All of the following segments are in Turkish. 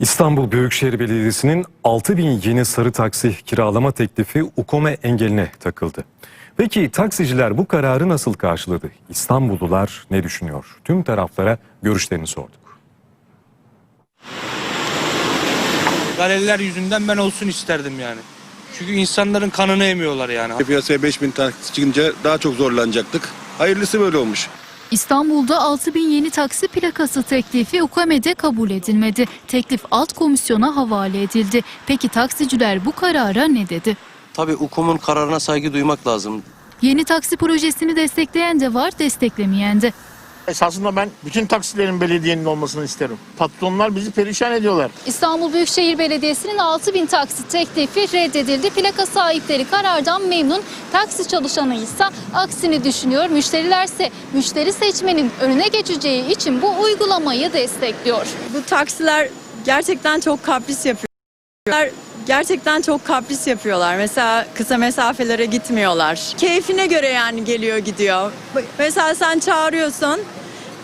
İstanbul Büyükşehir Belediyesi'nin 6 bin yeni sarı taksi kiralama teklifi UKOME engeline takıldı. Peki taksiciler bu kararı nasıl karşıladı? İstanbullular ne düşünüyor? Tüm taraflara görüşlerini sorduk. Galeriler yüzünden ben olsun isterdim yani. Çünkü insanların kanını emiyorlar yani. Piyasaya 5000 taksi çıkınca daha çok zorlanacaktık. Hayırlısı böyle olmuş. İstanbul'da 6 bin yeni taksi plakası teklifi UKAME'de kabul edilmedi. Teklif alt komisyona havale edildi. Peki taksiciler bu karara ne dedi? Tabii UKOM'un kararına saygı duymak lazım. Yeni taksi projesini destekleyen de var, desteklemeyen de. Esasında ben bütün taksilerin belediyenin olmasını isterim. Patronlar bizi perişan ediyorlar. İstanbul Büyükşehir Belediyesi'nin 6 bin taksi teklifi reddedildi. Plaka sahipleri karardan memnun. Taksi çalışanı ise aksini düşünüyor. Müşterilerse müşteri seçmenin önüne geçeceği için bu uygulamayı destekliyor. Bu taksiler gerçekten çok kapris yapıyorlar. Gerçekten çok kapris yapıyorlar. Mesela kısa mesafelere gitmiyorlar. Keyfine göre yani geliyor gidiyor. Mesela sen çağırıyorsun.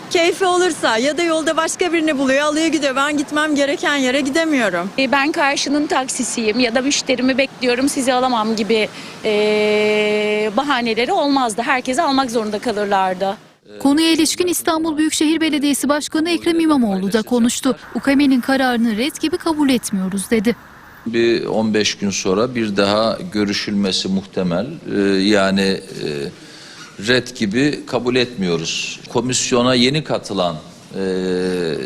Keyfi olursa ya da yolda başka birini buluyor alıyor gidiyor. Ben gitmem gereken yere gidemiyorum. E, ben karşının taksisiyim ya da müşterimi bekliyorum sizi alamam gibi e, bahaneleri olmazdı. Herkesi almak zorunda kalırlardı. Konuya ilişkin İstanbul Büyükşehir Belediyesi Başkanı Ekrem İmamoğlu da konuştu. UKAME'nin kararını red gibi kabul etmiyoruz dedi. Bir 15 gün sonra bir daha görüşülmesi muhtemel. Ee, yani e, red gibi kabul etmiyoruz. Komisyona yeni katılan e,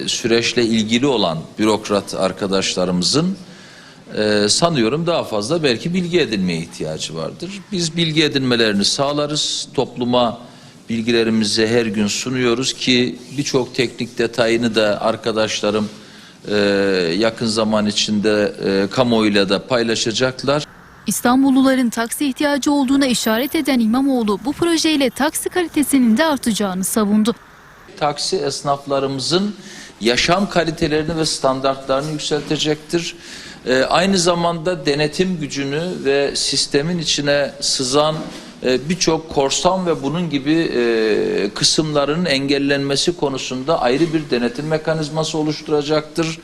süreçle ilgili olan bürokrat arkadaşlarımızın e, sanıyorum daha fazla belki bilgi edinmeye ihtiyacı vardır. Biz bilgi edinmelerini sağlarız. Topluma bilgilerimizi her gün sunuyoruz ki birçok teknik detayını da arkadaşlarım e, yakın zaman içinde e, kamuoyuyla da paylaşacaklar. İstanbulluların taksi ihtiyacı olduğuna işaret eden İmamoğlu bu projeyle taksi kalitesinin de artacağını savundu. Taksi esnaflarımızın yaşam kalitelerini ve standartlarını yükseltecektir. E, aynı zamanda denetim gücünü ve sistemin içine sızan birçok korsan ve bunun gibi e, kısımların engellenmesi konusunda ayrı bir denetim mekanizması oluşturacaktır.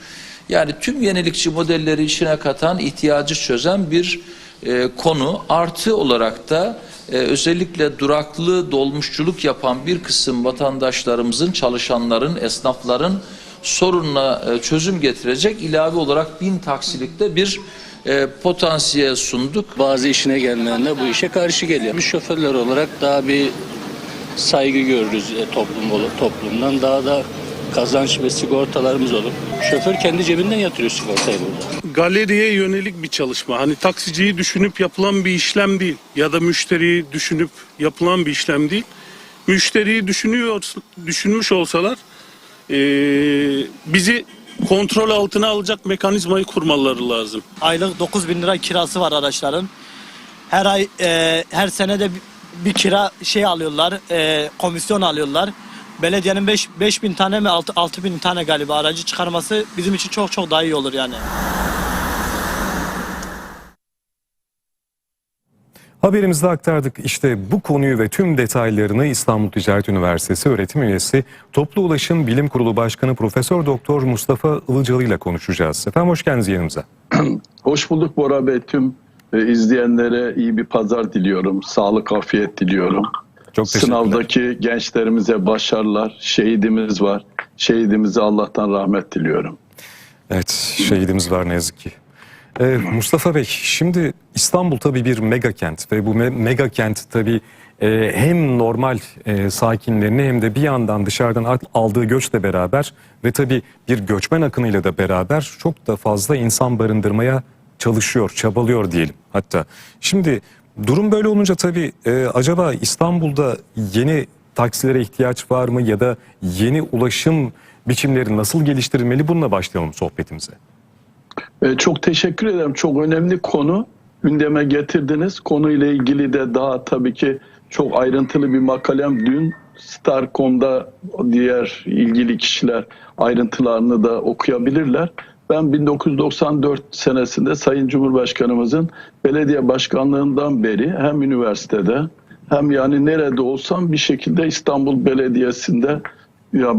Yani tüm yenilikçi modelleri içine katan, ihtiyacı çözen bir e, konu. Artı olarak da e, özellikle duraklı dolmuşçuluk yapan bir kısım vatandaşlarımızın, çalışanların, esnafların sorununa e, çözüm getirecek ilave olarak bin taksilikte bir e, potansiyel sunduk. Bazı işine gelmeyenler bu işe karşı geliyor. Biz şoförler olarak daha bir saygı görürüz e, toplum toplumdan. Daha da kazanç ve sigortalarımız olur. Şoför kendi cebinden yatırıyor sigortayı burada. galeriye yönelik bir çalışma. Hani taksiciyi düşünüp yapılan bir işlem değil ya da müşteriyi düşünüp yapılan bir işlem değil. Müşteriyi düşünüyor, düşünmüş olsalar eee, bizi kontrol altına alacak mekanizmayı kurmaları lazım. Aylık 9 bin lira kirası var araçların. Her ay e, her senede bir, bir kira şey alıyorlar, e, komisyon alıyorlar. Belediyenin 5 5 bin tane mi 6, 6 bin tane galiba aracı çıkarması bizim için çok çok daha iyi olur yani. Haberimizde aktardık. İşte bu konuyu ve tüm detaylarını İstanbul Ticaret Üniversitesi öğretim üyesi Toplu Ulaşım Bilim Kurulu Başkanı Profesör Doktor Mustafa Ilıcalı ile konuşacağız. Efendim hoş geldiniz yanımıza. Hoş bulduk Bora Bey. Tüm e, izleyenlere iyi bir pazar diliyorum. Sağlık, afiyet diliyorum. Çok. Sınavdaki gençlerimize başarılar. Şehidimiz var. Şehidimize Allah'tan rahmet diliyorum. Evet şehidimiz var ne yazık ki. Ee, Mustafa Bey şimdi İstanbul tabii bir mega kent ve bu me- mega kent tabii e, hem normal e, sakinlerini hem de bir yandan dışarıdan al- aldığı göçle beraber ve tabii bir göçmen akınıyla da beraber çok da fazla insan barındırmaya çalışıyor, çabalıyor diyelim hatta. Şimdi durum böyle olunca tabii e, acaba İstanbul'da yeni taksilere ihtiyaç var mı ya da yeni ulaşım biçimleri nasıl geliştirilmeli bununla başlayalım sohbetimize. E, Çok teşekkür ederim. Çok önemli konu gündeme getirdiniz. Konuyla ilgili de daha tabii ki çok ayrıntılı bir makalem dün Star.com'da diğer ilgili kişiler ayrıntılarını da okuyabilirler. Ben 1994 senesinde Sayın Cumhurbaşkanımızın belediye başkanlığından beri hem üniversitede hem yani nerede olsam bir şekilde İstanbul Belediyesi'nde ya e,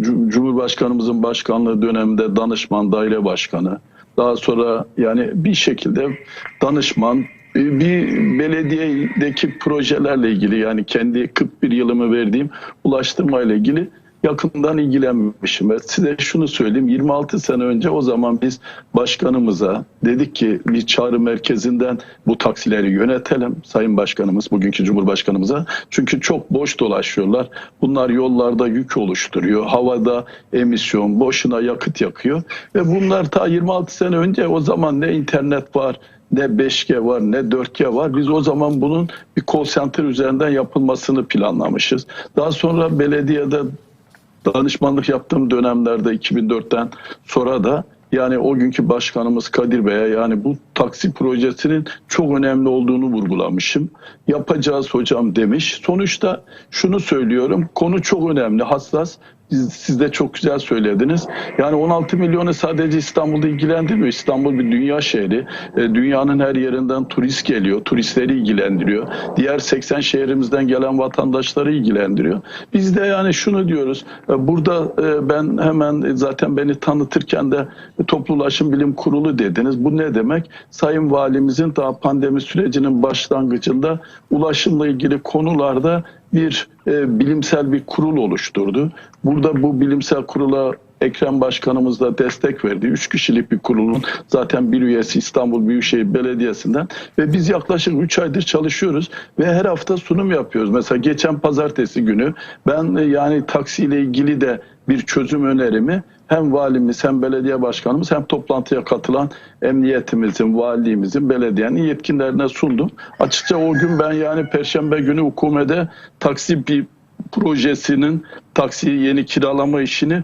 Cum- Cumhurbaşkanımızın başkanlığı döneminde danışman daire başkanı, daha sonra yani bir şekilde danışman bir belediyedeki projelerle ilgili yani kendi 41 yılımı verdiğim ulaştırma ile ilgili yakından ilgilenmişim. Ve size şunu söyleyeyim 26 sene önce o zaman biz başkanımıza dedik ki bir çağrı merkezinden bu taksileri yönetelim Sayın Başkanımız bugünkü Cumhurbaşkanımıza. Çünkü çok boş dolaşıyorlar. Bunlar yollarda yük oluşturuyor. Havada emisyon, boşuna yakıt yakıyor. Ve bunlar ta 26 sene önce o zaman ne internet var ne 5G var ne 4G var. Biz o zaman bunun bir call center üzerinden yapılmasını planlamışız. Daha sonra belediyede danışmanlık yaptığım dönemlerde 2004'ten sonra da yani o günkü başkanımız Kadir Bey'e yani bu taksi projesinin çok önemli olduğunu vurgulamışım. Yapacağız hocam demiş. Sonuçta şunu söylüyorum. Konu çok önemli, hassas. Siz, de çok güzel söylediniz. Yani 16 milyonu sadece İstanbul'da ilgilendirmiyor. İstanbul bir dünya şehri. E, dünyanın her yerinden turist geliyor. Turistleri ilgilendiriyor. Diğer 80 şehrimizden gelen vatandaşları ilgilendiriyor. Biz de yani şunu diyoruz. e, Burada e, ben hemen e, zaten beni tanıtırken de Toplu Ulaşım Bilim Kurulu dediniz. Bu ne demek? Sayın Valimizin daha pandemi sürecinin başlangıcında ulaşımla ilgili konularda bir e, bilimsel bir kurul oluşturdu. Burada bu bilimsel kurula Ekrem Başkanımız da destek verdi. Üç kişilik bir kurulun zaten bir üyesi İstanbul Büyükşehir Belediyesi'nden ve biz yaklaşık üç aydır çalışıyoruz ve her hafta sunum yapıyoruz. Mesela geçen pazartesi günü ben e, yani taksiyle ilgili de bir çözüm önerimi hem valimiz hem belediye başkanımız hem toplantıya katılan emniyetimizin, valiliğimizin, belediyenin yetkinlerine sundum. Açıkça o gün ben yani perşembe günü hukumede taksi bir projesinin taksi yeni kiralama işini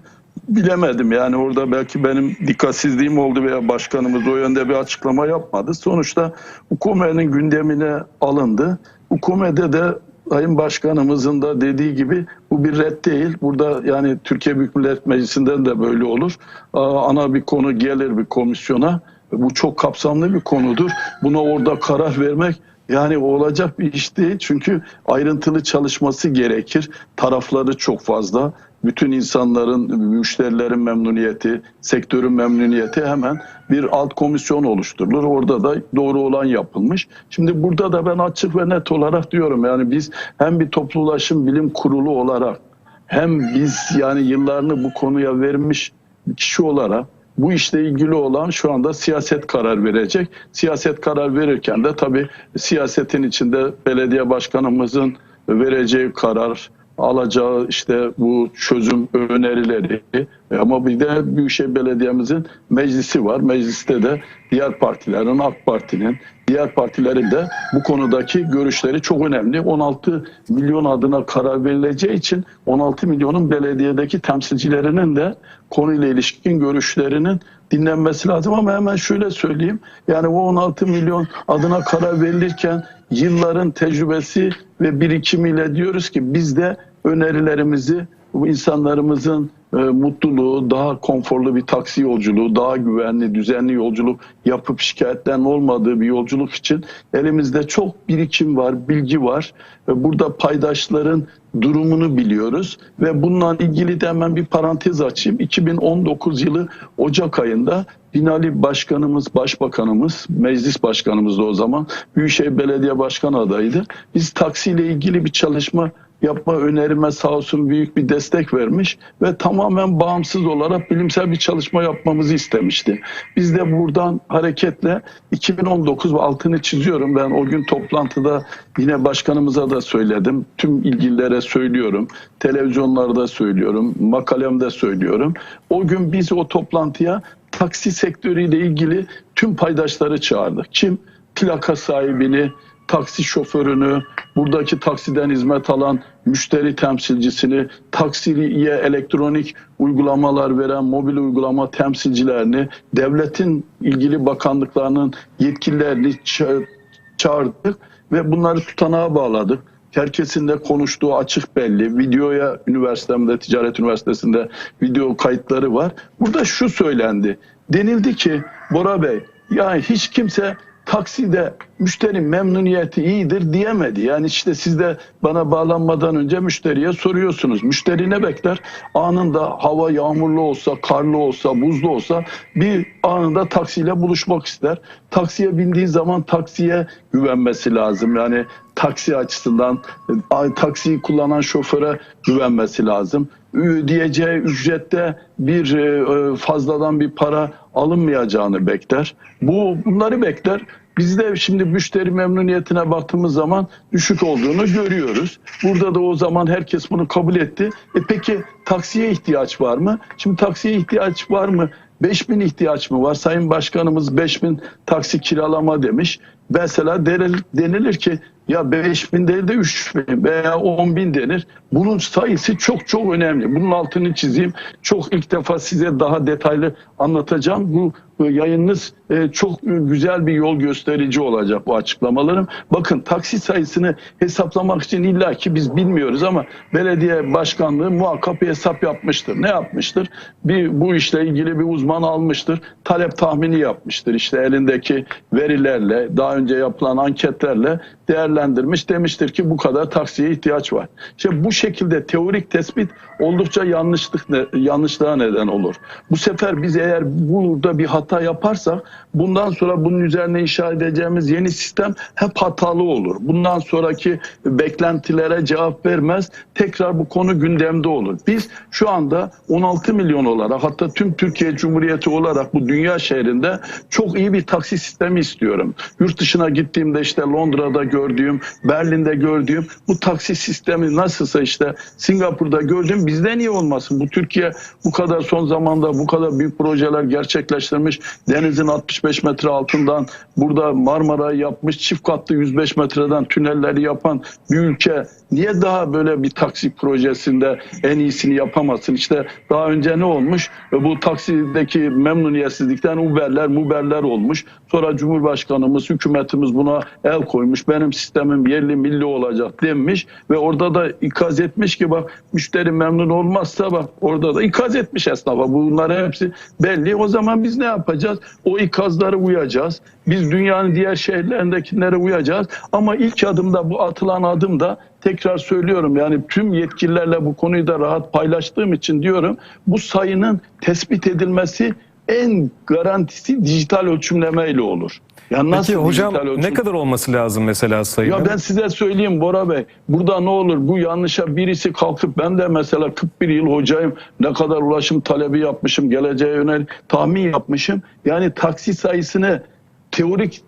bilemedim. Yani orada belki benim dikkatsizliğim oldu veya başkanımız o yönde bir açıklama yapmadı. Sonuçta hukumenin gündemine alındı. Hukumede de Sayın Başkanımızın da dediği gibi bu bir red değil. Burada yani Türkiye Büyük Millet Meclisi'nden de böyle olur. Ana bir konu gelir bir komisyona. Bu çok kapsamlı bir konudur. Buna orada karar vermek yani olacak bir iş değil. Çünkü ayrıntılı çalışması gerekir. Tarafları çok fazla. Bütün insanların, müşterilerin memnuniyeti, sektörün memnuniyeti hemen bir alt komisyon oluşturulur. Orada da doğru olan yapılmış. Şimdi burada da ben açık ve net olarak diyorum yani biz hem bir toplu ulaşım bilim kurulu olarak hem biz yani yıllarını bu konuya vermiş kişi olarak bu işle ilgili olan şu anda siyaset karar verecek. Siyaset karar verirken de tabii siyasetin içinde belediye başkanımızın vereceği karar, alacağı işte bu çözüm önerileri ama bir de Büyükşehir Belediye'mizin meclisi var. Mecliste de diğer partilerin, AK Parti'nin, diğer partilerin de bu konudaki görüşleri çok önemli. 16 milyon adına karar verileceği için 16 milyonun belediyedeki temsilcilerinin de konuyla ilişkin görüşlerinin dinlenmesi lazım ama hemen şöyle söyleyeyim. Yani o 16 milyon adına karar verilirken yılların tecrübesi ve birikimiyle diyoruz ki biz de önerilerimizi bu insanlarımızın e, mutluluğu, daha konforlu bir taksi yolculuğu, daha güvenli, düzenli yolculuk yapıp şikayetlerin olmadığı bir yolculuk için elimizde çok birikim var, bilgi var. Ve burada paydaşların durumunu biliyoruz ve bununla ilgili de hemen bir parantez açayım. 2019 yılı Ocak ayında Binali Başkanımız, Başbakanımız, Meclis Başkanımız da o zaman Büyükşehir Belediye Başkanı adayıydı. Biz taksiyle ilgili bir çalışma yapma önerime sağ olsun büyük bir destek vermiş ve tamamen bağımsız olarak bilimsel bir çalışma yapmamızı istemişti. Biz de buradan hareketle 2019 ve altını çiziyorum ben o gün toplantıda yine başkanımıza da söyledim. Tüm ilgililere söylüyorum. Televizyonlarda söylüyorum. Makalemde söylüyorum. O gün biz o toplantıya taksi sektörüyle ilgili tüm paydaşları çağırdık. Kim? Plaka sahibini, taksi şoförünü, buradaki taksiden hizmet alan müşteri temsilcisini, taksiye elektronik uygulamalar veren mobil uygulama temsilcilerini, devletin ilgili bakanlıklarının yetkililerini ça- çağırdık ve bunları tutanağa bağladık. Herkesin de konuştuğu açık belli. Videoya üniversitemde, ticaret üniversitesinde video kayıtları var. Burada şu söylendi. Denildi ki Bora Bey yani hiç kimse takside müşteri memnuniyeti iyidir diyemedi. Yani işte siz de bana bağlanmadan önce müşteriye soruyorsunuz. Müşteri ne bekler? Anında hava yağmurlu olsa, karlı olsa, buzlu olsa bir anında taksiyle buluşmak ister. Taksiye bindiği zaman taksiye güvenmesi lazım. Yani taksi açısından e, taksiyi kullanan şoföre güvenmesi lazım. Ödeyeceği ücrette bir e, fazladan bir para alınmayacağını bekler. Bu bunları bekler. Biz de şimdi müşteri memnuniyetine baktığımız zaman düşük olduğunu görüyoruz. Burada da o zaman herkes bunu kabul etti. E peki taksiye ihtiyaç var mı? Şimdi taksiye ihtiyaç var mı? 5000 ihtiyaç mı var? Sayın Başkanımız 5000 taksi kiralama demiş. Mesela denil- denilir ki ya 5000 değil de 3000 veya 10.000 denir. Bunun sayısı çok çok önemli. Bunun altını çizeyim. Çok ilk defa size daha detaylı anlatacağım. Bu yayınınız e, çok güzel bir yol gösterici olacak bu açıklamalarım. Bakın taksi sayısını hesaplamak için illaki biz bilmiyoruz ama belediye başkanlığı muhakkak bir hesap yapmıştır. Ne yapmıştır? Bir bu işle ilgili bir uzman almıştır. Talep tahmini yapmıştır. İşte elindeki verilerle, daha önce yapılan anketlerle değerlendirmiş. Demiştir ki bu kadar taksiye ihtiyaç var. İşte bu şekilde teorik tespit oldukça yanlışlık yanlışlığa neden olur. Bu sefer biz eğer burada bir hata yaparsak bundan sonra bunun üzerine inşa edeceğimiz yeni sistem hep hatalı olur. Bundan sonraki beklentilere cevap vermez. Tekrar bu konu gündemde olur. Biz şu anda 16 milyon olarak hatta tüm Türkiye Cumhuriyeti olarak bu dünya şehrinde çok iyi bir taksi sistemi istiyorum. Yurt dışına gittiğimde işte Londra'da gördüğüm, Berlin'de gördüğüm bu taksi sistemi nasılsa işte Singapur'da gördüğüm bizde niye olmasın? Bu Türkiye bu kadar son zamanda bu kadar büyük projeler gerçekleştirmiş. Denizin 65 metre altından burada Marmara'yı yapmış. Çift katlı 105 metreden tünelleri yapan bir ülke niye daha böyle bir taksi projesinde en iyisini yapamasın? İşte daha önce ne olmuş? E, Bu taksideki memnuniyetsizlikten Uber'ler, Muber'ler olmuş. Sonra Cumhurbaşkanımız, hükümetimiz buna el koymuş. Benim sistemim yerli milli olacak demiş ve orada da ikaz etmiş ki bak müşteri memnun olmazsa bak orada da ikaz etmiş esnafa. Bunların hepsi belli. O zaman biz ne yapacağız? O ikazlara uyacağız. Biz dünyanın diğer şehirlerindekilere uyacağız. Ama ilk adımda bu atılan adımda tekrar söylüyorum yani tüm yetkililerle bu konuyu da rahat paylaştığım için diyorum bu sayının tespit edilmesi en garantisi dijital ölçümlemeyle olur. Ya nasıl Peki hocam dijital ölçüm- ne kadar olması lazım mesela sayının? ya ben size söyleyeyim Bora Bey. Burada ne olur bu yanlışa birisi kalkıp ben de mesela 41 yıl hocayım. Ne kadar ulaşım talebi yapmışım. Geleceğe yönelik tahmin yapmışım. Yani taksi sayısını teorik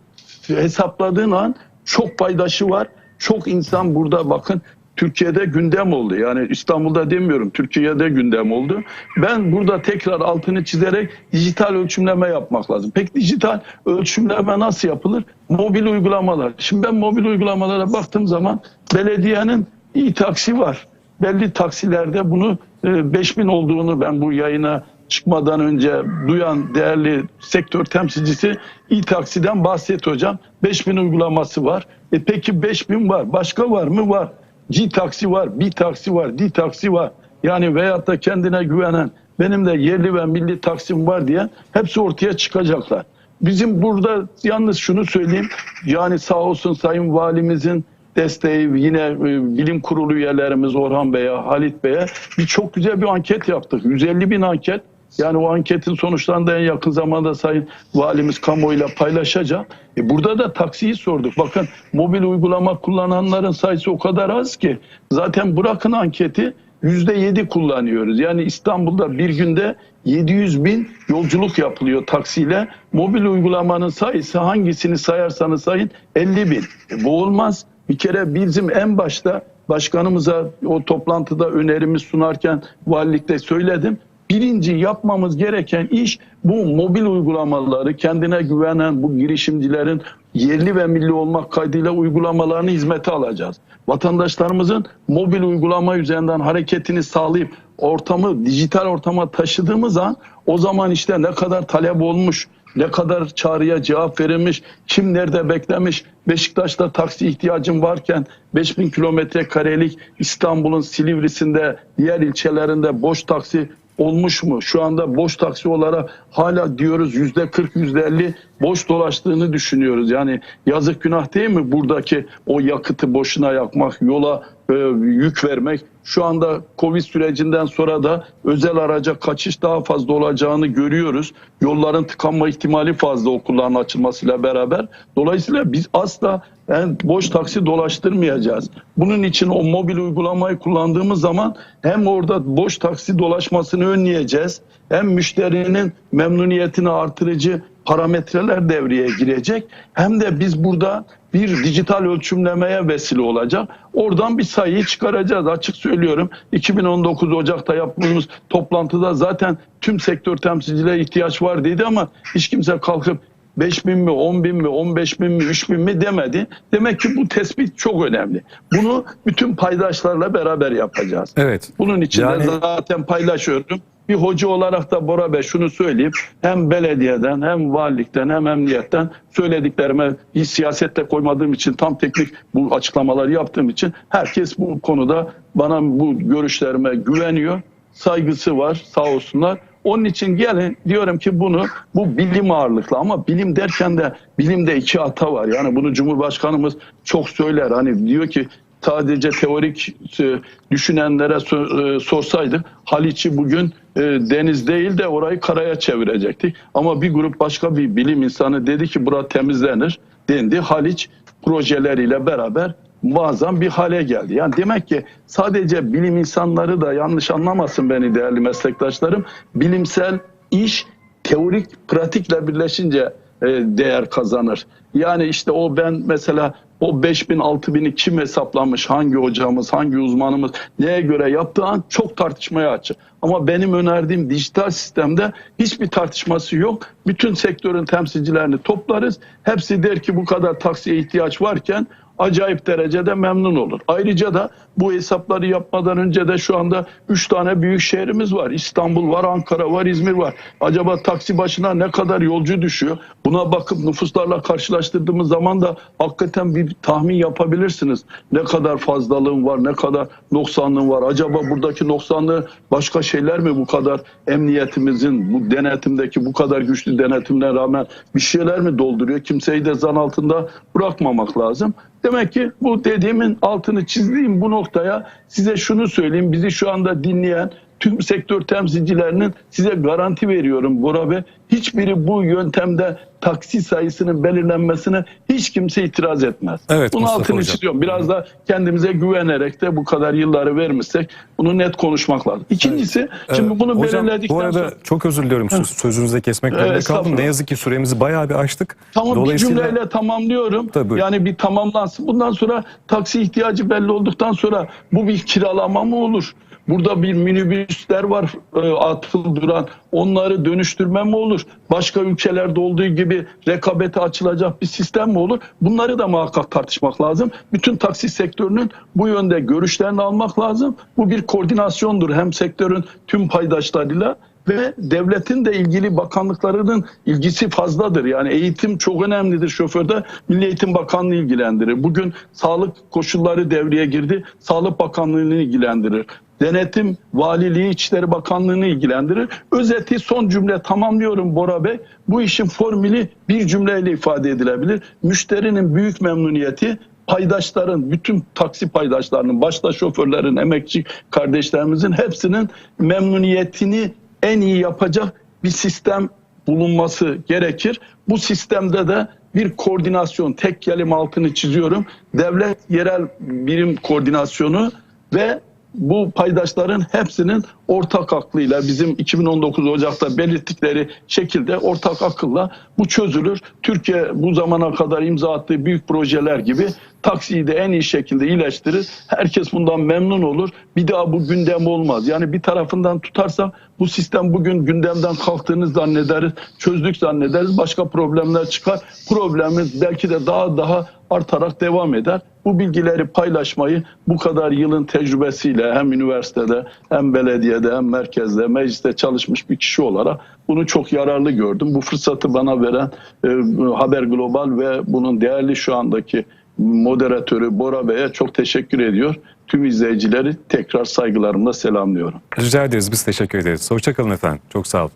hesapladığın an çok paydaşı var. Çok insan burada bakın Türkiye'de gündem oldu. Yani İstanbul'da demiyorum, Türkiye'de gündem oldu. Ben burada tekrar altını çizerek dijital ölçümleme yapmak lazım. Peki dijital ölçümleme nasıl yapılır? Mobil uygulamalar. Şimdi ben mobil uygulamalara baktığım zaman belediyenin iyi taksi var. Belli taksilerde bunu e, 5000 olduğunu ben bu yayına çıkmadan önce duyan değerli sektör temsilcisi İ-Taksi'den bahset hocam. 5000 uygulaması var. E peki 5000 var. Başka var mı? Var. G-Taksi var, B-Taksi var, D-Taksi var. Yani veyahut da kendine güvenen, benim de yerli ve milli taksim var diyen hepsi ortaya çıkacaklar. Bizim burada yalnız şunu söyleyeyim. Yani sağ olsun Sayın Valimizin desteği yine e, bilim kurulu üyelerimiz Orhan Bey'e, Halit Bey'e bir çok güzel bir anket yaptık. 150 bin anket. Yani o anketin sonuçlarını da en yakın zamanda Sayın Valimiz kamuoyuyla paylaşacak. E burada da taksiyi sorduk. Bakın mobil uygulama kullananların sayısı o kadar az ki. Zaten bırakın anketi %7 kullanıyoruz. Yani İstanbul'da bir günde 700 bin yolculuk yapılıyor taksiyle. Mobil uygulamanın sayısı hangisini sayarsanız sayın 50 bin. E bu olmaz. Bir kere bizim en başta başkanımıza o toplantıda önerimiz sunarken valilikte söyledim. Birinci yapmamız gereken iş bu mobil uygulamaları kendine güvenen bu girişimcilerin yerli ve milli olmak kaydıyla uygulamalarını hizmete alacağız. Vatandaşlarımızın mobil uygulama üzerinden hareketini sağlayıp ortamı dijital ortama taşıdığımız an o zaman işte ne kadar talep olmuş, ne kadar çağrıya cevap verilmiş, kim nerede beklemiş, Beşiktaş'ta taksi ihtiyacım varken 5000 kilometre karelik İstanbul'un Silivri'sinde, diğer ilçelerinde boş taksi olmuş mu? Şu anda boş taksi olarak hala diyoruz yüzde 40 yüzde 50 boş dolaştığını düşünüyoruz. Yani yazık günah değil mi buradaki o yakıtı boşuna yakmak, yola e, yük vermek? Şu anda Covid sürecinden sonra da özel araca kaçış daha fazla olacağını görüyoruz. Yolların tıkanma ihtimali fazla okulların açılmasıyla beraber. Dolayısıyla biz asla yani boş taksi dolaştırmayacağız. Bunun için o mobil uygulamayı kullandığımız zaman hem orada boş taksi dolaşmasını önleyeceğiz. Hem müşterinin memnuniyetini artırıcı parametreler devreye girecek. Hem de biz burada bir dijital ölçümlemeye vesile olacak. Oradan bir sayıyı çıkaracağız. Açık söylüyorum. 2019 Ocak'ta yaptığımız toplantıda zaten tüm sektör temsilcilere ihtiyaç var dedi ama hiç kimse kalkıp 5 bin mi, 10 bin mi, 15 bin mi, 3 bin mi demedi. Demek ki bu tespit çok önemli. Bunu bütün paydaşlarla beraber yapacağız. Evet. Bunun için Yani- de zaten paylaşıyorum. Bir hoca olarak da Bora Bey şunu söyleyeyim. Hem belediyeden hem valilikten hem emniyetten söylediklerime hiç siyasette koymadığım için tam teknik bu açıklamaları yaptığım için herkes bu konuda bana bu görüşlerime güveniyor. Saygısı var sağ olsunlar. Onun için gelin diyorum ki bunu bu bilim ağırlıklı ama bilim derken de bilimde iki hata var. Yani bunu Cumhurbaşkanımız çok söyler. Hani diyor ki sadece teorik e, düşünenlere e, sorsaydık Haliç'i bugün e, deniz değil de orayı karaya çevirecektik. Ama bir grup başka bir bilim insanı dedi ki bura temizlenir dendi. Haliç projeleriyle beraber muazzam bir hale geldi. Yani demek ki sadece bilim insanları da yanlış anlamasın beni değerli meslektaşlarım. Bilimsel iş teorik pratikle birleşince değer kazanır. Yani işte o ben mesela o 5000 6000'i kim hesaplamış, hangi hocamız, hangi uzmanımız neye göre yaptığı an çok tartışmaya açık. Ama benim önerdiğim dijital sistemde hiçbir tartışması yok. Bütün sektörün temsilcilerini toplarız. Hepsi der ki bu kadar taksiye ihtiyaç varken acayip derecede memnun olur. Ayrıca da bu hesapları yapmadan önce de şu anda 3 tane büyük şehrimiz var. İstanbul var, Ankara var, İzmir var. Acaba taksi başına ne kadar yolcu düşüyor? Buna bakıp nüfuslarla karşılaştırdığımız zaman da hakikaten bir tahmin yapabilirsiniz. Ne kadar fazlalığın var, ne kadar noksanlığın var. Acaba buradaki noksanlığı başka şeyler mi bu kadar emniyetimizin, bu denetimdeki bu kadar güçlü denetimine rağmen bir şeyler mi dolduruyor? Kimseyi de zan altında bırakmamak lazım. Demek ki bu dediğimin altını çizdiğim bu noktaya size şunu söyleyeyim. Bizi şu anda dinleyen tüm sektör temsilcilerinin size garanti veriyorum Bora Bey. Hiçbiri bu yöntemde taksi sayısının belirlenmesine hiç kimse itiraz etmez. Evet, Bunun Mustafa altını Hocam. çiziyorum. Biraz da kendimize güvenerek de bu kadar yılları vermişsek bunu net konuşmak lazım. İkincisi şimdi bunu Hocam, belirledikten bu arada sonra... çok özür diliyorum söz, sözünüzde kesmek Evet, zorunda kaldım. estağfurullah. Ne yazık ki süremizi bayağı bir aştık. Tamam bir Dolayısıyla cümleyle tamamlıyorum. Tabii, yani bir tamamlansın. Bundan sonra taksi ihtiyacı belli olduktan sonra bu bir kiralama mı olur? Burada bir minibüsler var e, atıl duran. Onları dönüştürme mi olur? Başka ülkelerde olduğu gibi rekabete açılacak bir sistem mi olur? Bunları da muhakkak tartışmak lazım. Bütün taksi sektörünün bu yönde görüşlerini almak lazım. Bu bir koordinasyondur hem sektörün tüm paydaşlarıyla ve devletin de ilgili bakanlıklarının ilgisi fazladır. Yani eğitim çok önemlidir şoförde. Milli Eğitim Bakanlığı ilgilendirir. Bugün sağlık koşulları devreye girdi. Sağlık Bakanlığı'nı ilgilendirir. Denetim Valiliği İçişleri Bakanlığı'nı ilgilendirir. Özeti son cümle tamamlıyorum Bora Bey. Bu işin formülü bir cümleyle ifade edilebilir. Müşterinin büyük memnuniyeti paydaşların, bütün taksi paydaşlarının, başta şoförlerin, emekçi kardeşlerimizin hepsinin memnuniyetini en iyi yapacak bir sistem bulunması gerekir. Bu sistemde de bir koordinasyon, tek kelime altını çiziyorum. Devlet yerel birim koordinasyonu ve bu paydaşların hepsinin ortak aklıyla bizim 2019 Ocak'ta belirttikleri şekilde ortak akılla bu çözülür. Türkiye bu zamana kadar imza attığı büyük projeler gibi taksiyi de en iyi şekilde iyileştirir. Herkes bundan memnun olur. Bir daha bu gündem olmaz. Yani bir tarafından tutarsak bu sistem bugün gündemden kalktığını zannederiz, çözdük zannederiz. Başka problemler çıkar. Problemimiz belki de daha daha artarak devam eder. Bu bilgileri paylaşmayı bu kadar yılın tecrübesiyle hem üniversitede hem belediyede hem merkezde mecliste çalışmış bir kişi olarak bunu çok yararlı gördüm. Bu fırsatı bana veren e, Haber Global ve bunun değerli şu andaki moderatörü Bora Bey'e çok teşekkür ediyor. Tüm izleyicileri tekrar saygılarımla selamlıyorum. Rica ederiz biz teşekkür ederiz. Hoşçakalın efendim. Çok sağ olun.